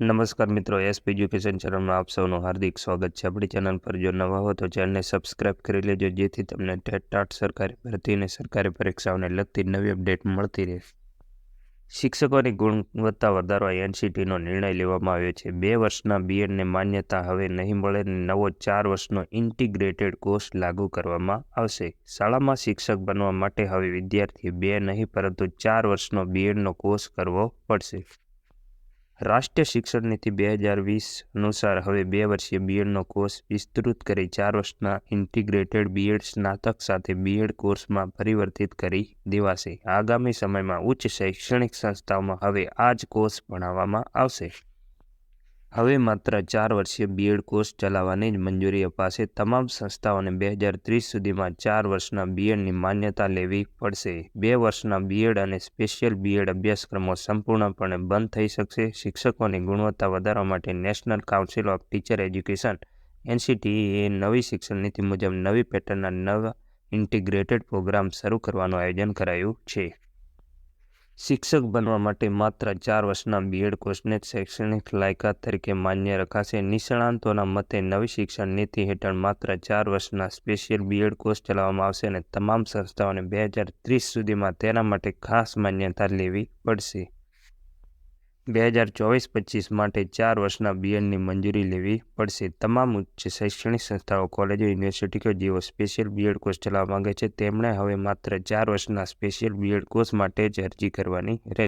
નમસ્કાર મિત્રો, SP education ચેનલમાં આપ સૌનું હાર્દિક સ્વાગત છે. આપણી ચેનલ પર જો નવા હો તો ચેનલને સબસ્ક્રાઇબ કરી લેજો, જેથી તમને ટેટ ટાટ સરકારી ભરતી અને સરકારી પરીક્ષાઓને લગતી નવી અપડેટ મળતી રહે. શિક્ષકોની ગુણવત્તા વધારવા એનસીટીનો નિર્ણય લેવામાં આવ્યો છે. બે વર્ષના બીએડને માન્યતા હવે નહીં મળે અને નવો ચાર વર્ષનો ઇન્ટિગ્રેટેડ કોર્સ લાગુ કરવામાં આવશે. શાળામાં શિક્ષક બનવા માટે હવે વિદ્યાર્થીએ બે નહીં, પરંતુ ચાર વર્ષનો બીએડનો કોર્સ કરવો પડશે. રાષ્ટ્રીય શિક્ષણ નીતિ બે હજાર વીસ અનુસાર હવે બે વર્ષીય બીએડનો કોર્સ વિસ્તૃત કરી ચાર વર્ષના ઇન્ટિગ્રેટેડ બીએડ સ્નાતક સાથે બીએડ કોર્સમાં પરિવર્તિત કરી દેવાશે. આગામી સમયમાં ઉચ્ચ શૈક્ષણિક સંસ્થાઓમાં હવે આ જ કોર્સ ભણાવવામાં આવશે. હવે માત્ર ચાર વર્ષીય બીએડ કોર્સ ચલાવવાની જ મંજૂરી અપાશે. તમામ સંસ્થાઓને બે હજાર ત્રીસ સુધીમાં ચાર વર્ષના બીએડની માન્યતા લેવી પડશે. બે વર્ષના બીએડ અને સ્પેશિયલ બીએડ અભ્યાસક્રમો સંપૂર્ણપણે બંધ થઈ શકશે. શિક્ષકોની ગુણવત્તા વધારવા માટે national council of teacher education NCTE નવી શિક્ષણ નીતિ મુજબ નવી પેટર્નના નવા ઇન્ટિગ્રેટેડ પ્રોગ્રામ શરૂ કરવાનું આયોજન કરાયું છે. શિક્ષક બનવા માટે માત્ર ચાર વર્ષના બીએડ કોર્સને જ શૈક્ષણિક લાયકાત તરીકે માન્ય રખાશે. નિષ્ણાંતોના મતે નવી શિક્ષણ નીતિ હેઠળ માત્ર ચાર વર્ષના સ્પેશિયલ બીએડ કોર્સ ચલાવવામાં આવશે અને તમામ સંસ્થાઓને બે હજાર ત્રીસ સુધીમાં તેના માટે ખાસ માન્યતા લેવી પડશે. બે હજાર ચોવીસ પચીસ માટે ચાર વર્ષના બીએડની મંજૂરી લેવી પડશે. તમામ ઉચ્ચ શૈક્ષણિક સંસ્થાઓ, કોલેજો, યુનિવર્સિટીઓ જેઓ સ્પેશિયલ બીએડ કોર્સ ચલાવવા માગે છે, તેમણે હવે માત્ર ચાર વર્ષના સ્પેશિયલ બીએડ કોર્સ માટે જ અરજી કરવાની રહેશે.